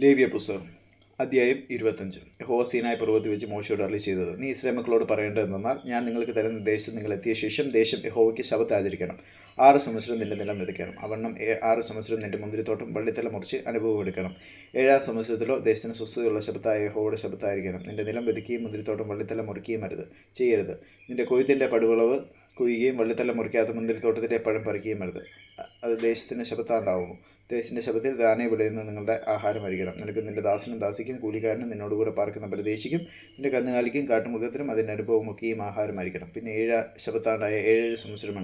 ലേവ്യ പുസ്തകം അധ്യായം ഇരുപത്തഞ്ച്. ഹോസീനായ പർവത്തിൽ വെച്ച് മോശയോട് അറിയി ചെയ്തത് നീ ഇസ്രായേൽ മക്കളോട് പറയേണ്ടതെന്നാൽ ഞാൻ നിങ്ങൾക്ക് തരുന്ന ദേശത്ത് നിങ്ങൾ എത്തിയ ശേഷം ദേശം യഹോവയ്ക്ക് ശബത്ത് ആചരിക്കണം. ആറ് സംവത്സരം നിന്റെ നിലം വിതയ്ക്കണം അവണ്ണം ആറ് സംവത്സരം നിന്റെ മുന്തിരിത്തോട്ടം വള്ളിത്തല മുറിച്ച് അനുഭവം എടുക്കണം. ഏഴാം സംവത്സരത്തിലോ ദേശത്തിന് സ്വസ്ഥതയുള്ള ശബത്തായ യഹോവയുടെ ശബത്തായിരിക്കണം നിന്റെ നിലം വിതയ്ക്കുകയും മുന്തിരിത്തോട്ടം വള്ളിത്തല മുറിക്കുകയും അരുത്. ചെയ്യരുത്. നിന്റെ കൊയ്ത്തിന്റെ പടുവിളവ് കൊയ്യുകയും വള്ളിത്തല മുറിക്കാത്ത മുന്തിരിത്തോട്ടത്തിലെ പഴം പറിക്കുകയും അരുത് അത് ദേശത്തിന്റെ ശബ്ദത്താണ്ടാവുന്നു. ദേശത്തിന്റെ ശബ്ദത്തിൽ ദാനെ വിളയുന്ന നിങ്ങളുടെ ആഹാരം ആഹാരമായിരിക്കണം നിനക്ക് നിന്റെ ദാസനും ദാസിക്കും കൂലിക്കാരനും നിന്നോടുകൂടെ പാർക്കുന്ന പരദേശിക്കും നിന്റെ കന്നുകാലിക്കും കാട്ടുമൃഗത്തിനും അതിന്റെ അനുഭവമൊക്കെയും ആഹാരം അരിക്കണം പിന്നെ ഏഴ് ശബ്ദത്താണ്ടായ ഏഴ് സംവത്സരം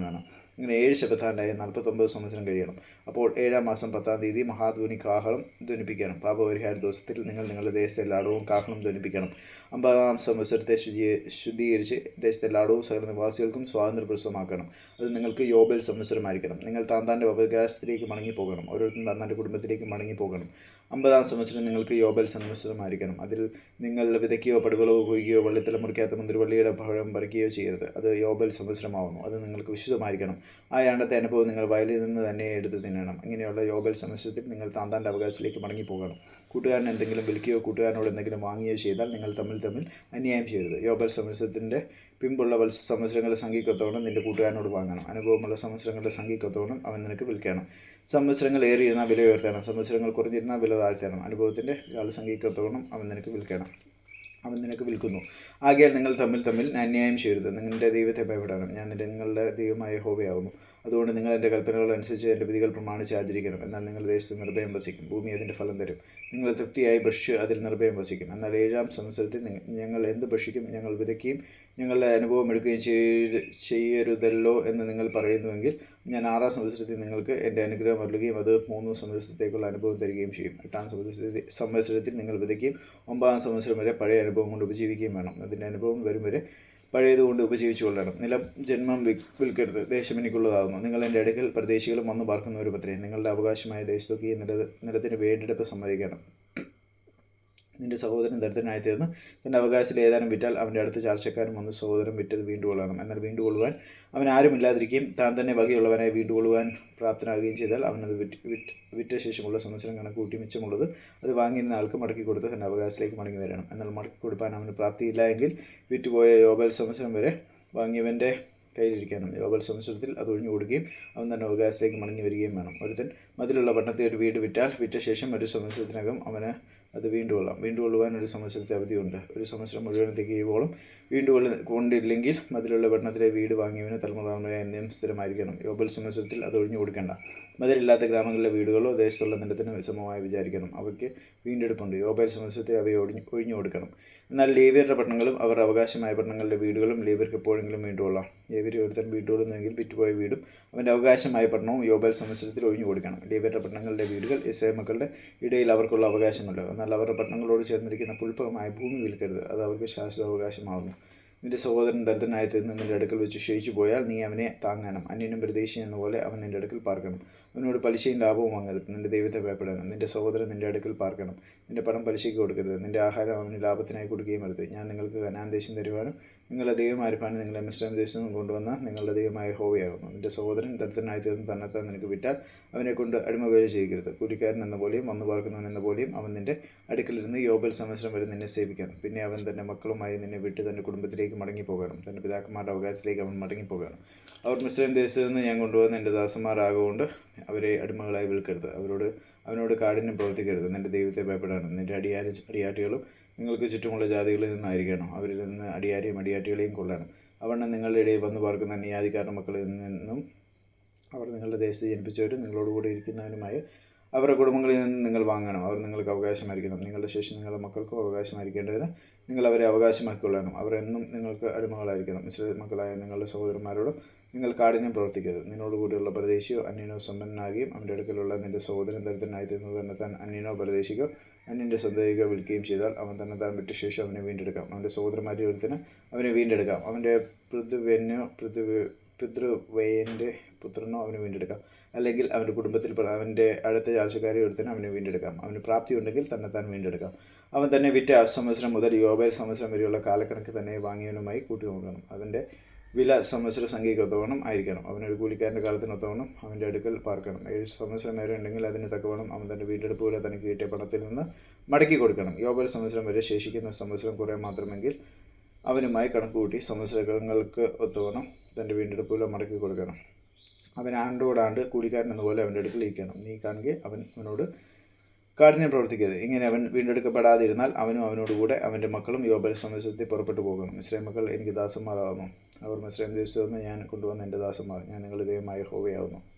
ഇങ്ങനെ ഏഴ് ശബത്താണ്ടായ നാൽപ്പത്തൊമ്പത് സംവത്സരം കഴിയണം. അപ്പോൾ ഏഴാം മാസം പത്താം തീയതി മഹാധ്വനി കാഹളം ധ്വനിപ്പിക്കണം. പാപപരിഹാര ദിവസത്തിൽ നിങ്ങൾ നിങ്ങളുടെ ദേശത്തെ എല്ലായിടവും കാഹളം ധ്വനിപ്പിക്കണം. അമ്പതാം സംവത്സരത്തെ ശുചീ ശുദ്ധീകരിച്ച് ദേശത്തെ എല്ലായിടവും സകല നിവാസികൾക്കും സ്വാതന്ത്ര്യ പ്രസവമാക്കണം. അത് നിങ്ങൾക്ക് യോബൽ സംവത്സരമായിരിക്കണം നിങ്ങൾ താന്താന്റെ അവകാശത്തിലേക്ക് മടങ്ങിപ്പോകണം. ഓരോരുത്തരും താന്താന്റെ കുടുംബത്തിലേക്ക് മടങ്ങിപ്പോകണം. അമ്പതാം സംവത്സരം നിങ്ങൾക്ക് യോബൽ സംവത്സരമായിരിക്കണം അതിൽ നിങ്ങൾ വിതയ്ക്കുകയോ പടുകളോ കൊയ്യുകയോ വള്ളിത്തല മുറിക്കാത്ത മുന്തിരിവള്ളിയുടെ പഴം പറിക്കുകയോ ചെയ്യരുത്. അത് യോബൽ സംവത്സരമാവുന്നു അത് നിങ്ങൾക്ക് വിശുദ്ധമായിരിക്കണം. ആ ആണ്ടത്തെ അനുഭവം നിങ്ങൾ വയലിൽ നിന്ന് തന്നെ എടുത്ത് തിന്നണം. ഇങ്ങനെയുള്ള യോബൽ സംവത്സരത്തിൽ നിങ്ങൾ താന്താന്റെ അവകാശത്തിലേക്ക് മടങ്ങിപ്പോകണം. കൂട്ടുകാരൻ എന്തെങ്കിലും വിൽക്കുകയോ കൂട്ടുകാരനോട് എന്തെങ്കിലും വാങ്ങുകയോ ചെയ്താൽ നിങ്ങൾ തമ്മിൽ തമ്മിൽ അന്യായം ചെയ്യരുത്. യോബൽ സംവത്സരത്തിന്റെ പിമ്പുള്ള വത്സ സംവത്സരങ്ങളുടെ സംഖ്യക്കൊത്തോണം നിന്റെ കൂട്ടുകാരനോട് വാങ്ങണം. അനുഭവമുള്ള സംവത്സരങ്ങളുടെ സംഖ്യക്കൊത്തോണം അവൻ നിനക്ക് വിൽക്കണം. സംവത്സരങ്ങൾ ഏറിയിരുന്ന വില ഉയർത്തണം. സംവത്സരങ്ങൾ കുറഞ്ഞിരുന്ന വില താഴ്ത്തണം. അനുഭവത്തിന്റെ കാലസംഖ്യക്കൊത്തോണം അവൻ നിനക്ക് വിൽക്കണം. അവൻ നിനക്ക് വിൽക്കുന്നു. ആകയാൽ നിങ്ങൾ തമ്മിൽ തമ്മിൽ അന്യായം ചെയ്യരുത്. നിങ്ങളുടെ ദൈവത്തെ ഭയപ്പെടണം. ഞാൻ നിങ്ങളുടെ ദൈവമായ ഹോവയാവുന്നു അതുകൊണ്ട് നിങ്ങൾ എന്റെ കൽപ്പനകൾ അനുസരിച്ച് എന്റെ വിധികൾ പ്രമാണിച്ച് ആചരിക്കണം എന്നാൽ നിങ്ങൾ ദേശത്ത് നിർഭയം വസിക്കും. ഭൂമി അതിന്റെ ഫലം തരും. നിങ്ങൾ തൃപ്തിയായി ഭക്ഷ്യ അതിൽ നിർഭയം വസിക്കും. എന്നാൽ ഏഴാം സംവത്സരത്തിൽ ഞങ്ങൾ എന്ത് ഭക്ഷിക്കും? ഞങ്ങൾ വിതയ്ക്കുകയും ഞങ്ങളുടെ അനുഭവം എടുക്കുകയും ചെയ്യ ചെയ്യരുതല്ലോ എന്ന് നിങ്ങൾ പറയുന്നുവെങ്കിൽ ഞാൻ ആറാം സംവത്സരത്തിൽ നിങ്ങൾക്ക് എന്റെ അനുഗ്രഹം അരുളുകയും അത് മൂന്ന് സംവത്സരത്തേക്കുള്ള അനുഭവം തരികയും ചെയ്യും. എട്ടാം സംവത്സരത്തിൽ സംവത്സരത്തിൽ നിങ്ങൾ വിതയ്ക്കുകയും ഒമ്പതാം സംവത്സരം വരെ പഴയ അനുഭവം കൊണ്ട് ഉപജീവിക്കുകയും വേണം. അതിന്റെ അനുഭവം വരും വരെ പഴയതുകൊണ്ട് ഉപജീവിച്ചു കൊള്ളണം നിലം ജന്മം വിൽ- വിൽക്കരുത്. ദേശം എനിക്കുള്ളതാകുന്നു നിങ്ങൾ എന്റെ അടുക്കൽ പ്രദേശികളും വന്നു പാർക്കുന്നവരും പത്രേ നിങ്ങളുടെ അവകാശമായ ദേശത്തൊക്കെ നില നിലത്തിന് വേണ്ടെടുപ്പ് സമ്മതിക്കണം. നിന്റെ സഹോദരൻ ദരിദ്രനായി തീർന്ന് തന്റെ അവകാശത്തിൽ ഏതാനും വിറ്റാൽ അവന്റെ അടുത്ത ചാർച്ചക്കാരൻ വന്ന് സഹോദരൻ വിറ്റത് വീണ്ടു കൊള്ളണം എന്നാൽ വീണ്ടു കൊള്ളുവാൻ അവൻ ആരുമില്ലാതിരിക്കുകയും താൻ തന്നെ വകയുള്ളവനായി വീണ്ടു കൊള്ളുവാൻ പ്രാപ്തനാകുകയും ചെയ്താൽ അവനത് വിറ്റ് വിറ്റ ശേഷമുള്ള സംവത്സരം കണക്ക് കൂട്ടി മിച്ചമുള്ളത് അത് വാങ്ങിയിരുന്ന ആൾക്ക് മടക്കി കൊടുത്ത് തന്റെ അവകാശത്തിലേക്ക് മടങ്ങി വരണം. എന്നാൽ മടക്കി കൊടുക്കാൻ അവന് പ്രാപ്തിയില്ല എങ്കിൽ വിറ്റുപോയ യോബൽ സംവത്സരം വരെ വാങ്ങിയവന്റെ കയ്യിലിരിക്കാനും യോബൽ സംവത്സരത്തിൽ അത് ഒഴിഞ്ഞു കൊടുക്കുകയും അവൻ തന്നെ അവകാശത്തിലേക്ക് മടങ്ങി വരികയും വേണം. ഒരുത്തൻ മതിലുള്ള പട്ടണത്തെ ഒരു വീട് വിറ്റാൽ വിറ്റ ശേഷം ഒരു സംവത്സരത്തിനകം അവന് അത് വീണ്ടു കൊള്ളാം. വീണ്ടു കൊള്ളുവാൻ ഒരു സംവത്സരത്തെ അവധിയുണ്ട്. ഒരു സംവത്സരം മുഴുവൻ തികയുവോളം വീണ്ടു കൊള്ള കൊണ്ടില്ലെങ്കിൽ മതിലുള്ള പട്ടണത്തിലെ വീട് വാങ്ങിയവന് തലമുറ എന്നും സ്ഥിരമായിരിക്കണം. യോബൽ സംവത്സരത്തിൽ അത് ഒഴിഞ്ഞു കൊടുക്കേണ്ട. മതിലില്ലാത്ത ഗ്രാമങ്ങളിലെ വീടുകളോ ദേശത്തുള്ള നിലത്തിന് സമമായി വിചാരിക്കണം. അവയ്ക്ക് വീണ്ടെടുപ്പുണ്ട്. യോബൽ സംവത്സരത്തിൽ അവയെ ഒഴിഞ്ഞു ഒഴിഞ്ഞു കൊടുക്കണം. എന്നാൽ ലേവിയറുടെ പട്ടണങ്ങളും അവർ അവകാശമായ പട്ടണങ്ങളുടെ വീടുകളും ലേവിയർക്ക് എപ്പോഴെങ്കിലും വീണ്ടുകൊള്ളാം ലേവിയർ ഒരുത്തൻ വീണ്ടുകൊള്ളുന്നെങ്കിൽ വിറ്റുപോയ വീടും അവന്റെ അവകാശമായ പട്ടണവും യോബൽ സംവത്സരത്തിൽ ഒഴിഞ്ഞു കൊടുക്കണം. ലേവിയറുടെ പട്ടണങ്ങളുടെ വീടുകൾ ഇസ്രായേൽ മക്കളുടെ ഇടയിൽ അവർക്കുള്ള അവകാശമല്ല എന്നാൽ അവരുടെ പട്ടണങ്ങളോട് ചേർന്നിരിക്കുന്ന പുൽപ്പകമായ ഭൂമി വിൽക്കരുത്. അത് അവർക്ക് ശാശ്വത അവകാശമാകുന്നു നിന്റെ സഹോദരൻ ദരിദ്രനായി തീർന്ന് നിന്റെ അടുക്കൽ വെച്ച് ക്ഷയിച്ചു പോയാൽ നീ അവനെ താങ്ങണം. അന്യനും എന്ന പോലെ അവൻ നിന്റെ അടുക്കൽ പാർക്കണം. അവനോട് പലിശയും ലാഭവും വാങ്ങരുത്. നിന്റെ ദൈവത്തെ ഭയപ്പെടണം. നിന്റെ സഹോദരൻ നിന്റെ അടുക്കൽ പാർക്കണം. നിന്റെ പണം പലിശയ്ക്ക് കൊടുക്കരുത്. നിന്റെ ആഹാരം അവന് ലാഭത്തിനായി കൊടുക്കുകയും അരുത്. ഞാൻ നിങ്ങൾക്ക് കനാൻ ദേശം തരുവാനും നിങ്ങളുടെ ദൈവം ആരിപ്പാണ് നിങ്ങളെ മിശ്രം ദേശം നിന്നും കൊണ്ടുവന്ന നിങ്ങളുടെ ദൈവമായ ഹോവയാകുന്നു നിന്റെ സഹോദരൻ ദരിദ്രനായി തീർന്ന് തന്നെത്താൻ നിനക്ക് വിറ്റാൽ അവനെ കൊണ്ട് അടിമവേല ചെയ്യരുത്. കൂലിക്കാരൻ എന്ന പോലെയും വന്നു പാർക്കുന്നവൻ എന്ന പോലെയും അവൻ നിന്റെ അടുക്കലിരുന്ന് യോബൽ സംവത്സരം വരെ നിന്നെ സേവിക്കണം. പിന്നെ അവൻ തന്റെ മക്കളുമായി നിന്നെ വിട്ട് തന്റെ കുടുംബത്തിലേക്ക് മടങ്ങിപ്പോകണം. തന്റെ പിതാക്കന്മാരുടെ അവകാശത്തിലേക്ക് അവൻ മടങ്ങിപ്പോകണം. അവർ മിശ്രം ദേശത്ത് നിന്ന് ഞാൻ കൊണ്ടുവന്ന എന്റെ ദാസന്മാരാകൊണ്ട് അവരെ അടിമകളായി വിൽക്കരുത്. അവരോട് അവനോട് കാഠിന്യം പ്രവർത്തിക്കരുത്. നിന്റെ ദൈവത്തെ ഭയപ്പെടണം. നിന്റെ അടിയാരി അടിയാട്ടികളും നിങ്ങൾക്ക് ചുറ്റുമുള്ള ജാതികളിൽ നിന്നായിരിക്കണം? അവരിൽ നിന്ന് അടിയാരിയും അടിയാട്ടികളെയും കൊള്ളണം. അവണ്ണം നിങ്ങളുടെ ഇടയിൽ വന്നു പാർക്കുന്ന നിയാതിക്കാരുടെ മക്കളിൽ നിന്നും അവർ നിങ്ങളുടെ ദേശത്ത് ജനിപ്പിച്ചവരും നിങ്ങളോടുകൂടി ഇരിക്കുന്നവരുമായ അവരുടെ കുടുംബങ്ങളിൽ നിന്ന് നിങ്ങൾ വാങ്ങണം. അവർ നിങ്ങൾക്ക് അവകാശമായിരിക്കണം. നിങ്ങളുടെ ശേഷം നിങ്ങളുടെ മക്കൾക്കും അവകാശമായിരിക്കേണ്ടതിന് നിങ്ങൾ അവരെ അവകാശമാക്കിക്കൊള്ളണം അവർ എന്നും നിങ്ങൾക്ക് അടിമകളായിരിക്കണം. ഇസ്രായേൽ മക്കളായ നിങ്ങളുടെ സഹോദരന്മാരോട് നിങ്ങൾ കാഠിന്യം പ്രവർത്തിക്കരുത്. നിന്നോടുകൂടിയുള്ള പരദേശിയോ അന്യനോ സമ്പന്നനാകുകയും അവന്റെ അടുക്കലുള്ള നിന്റെ സഹോദരൻ ദരിദ്രനായി തീർന്നത് തന്നെ താൻ അന്യനോ പരദേശിക്കോ അന്യന്റെ സ്വന്തയികോ വിൽക്കുകയും ചെയ്താൽ അവൻ തന്നെ താൻ വിട്ട ശേഷം അവനെ വീണ്ടെടുക്കാം. അവന്റെ സഹോദരന്മാരിൽ ഒരുത്തിന് അവനെ വീണ്ടെടുക്കാം. അവന്റെ പൃഥുവ്യനോ പൃഥു പിതൃവയന്റെ പുത്രനോ അവന് വീണ്ടെടുക്കാം. അല്ലെങ്കിൽ അവന്റെ കുടുംബത്തിൽ അവന്റെ അടുത്ത ചാർച്ചക്കാരെ ഒരുത്തനും അവന് വീണ്ടെടുക്കാം. അവന് പ്രാപ്തി ഉണ്ടെങ്കിൽ തന്നെ താൻ വീണ്ടെടുക്കാം. അവൻ തന്നെ വിറ്റ സംവത്സരം മുതൽ യോബേൽ സംവത്സരം വരെയുള്ള കാലക്കണക്ക് തന്നെ വാങ്ങിയവനുമായി കൂട്ടി നോക്കണം അവന്റെ വില സംവത്സര സംഖ്യയ്ക്ക് ഒത്തവണ്ണം ആയിരിക്കണം. അവനൊരു കൂലിക്കാരന്റെ കാലത്തിന് ഒത്തവണ്ണം അവന്റെ അടുക്കൽ പാർക്കണം. ഏഴ് സംവത്സരം വരെ ഉണ്ടെങ്കിൽ അതിന് തക്കവണ്ണം അവൻ തന്റെ വീണ്ടെടുപ്പ് പോലെ തനിക്ക് കിട്ടിയ പണത്തിൽ നിന്ന് മടക്കി കൊടുക്കണം. യോബൽ സംവത്സരം വരെ ശേഷിക്കുന്ന സംവത്സരം കുറേ മാത്രമെങ്കിൽ അവനുമായി കണക്ക് കൂട്ടി സംവത്സരങ്ങൾക്ക് ഒത്തവണ്ണം തന്റെ വീണ്ടെടുപ്പ് പോലെ മടക്കി കൊടുക്കണം. അവൻ ആണ്ടോടാണ്ട് കൂലിക്കാരൻ എന്നപോലെ അവന്റെ അടുക്കൽ ഇരിക്കണം. നീ കാണുക അവൻ അവനോട് കാഠിന്യം പ്രവർത്തിക്കരുത്. ഇങ്ങനെ അവൻ വീണ്ടെടുക്കപ്പെടാതിരുന്നാൽ അവനും അവനോടുകൂടെ അവന്റെ മക്കളും യോബൽ സംവത്സരത്തിൽ പുറപ്പെട്ടു പോകണം മിശ്രൈ മക്കൾ എനിക്ക് ദാസന്മാരാകുന്നു. അവർ മിശ്രം ദേശത്തു നിന്ന് ഞാൻ കൊണ്ടുവന്ന എന്റെ ദാസന്മാർ. ഞാൻ നിങ്ങളുടെ ദൈവമായ ഹോവയാവുന്നു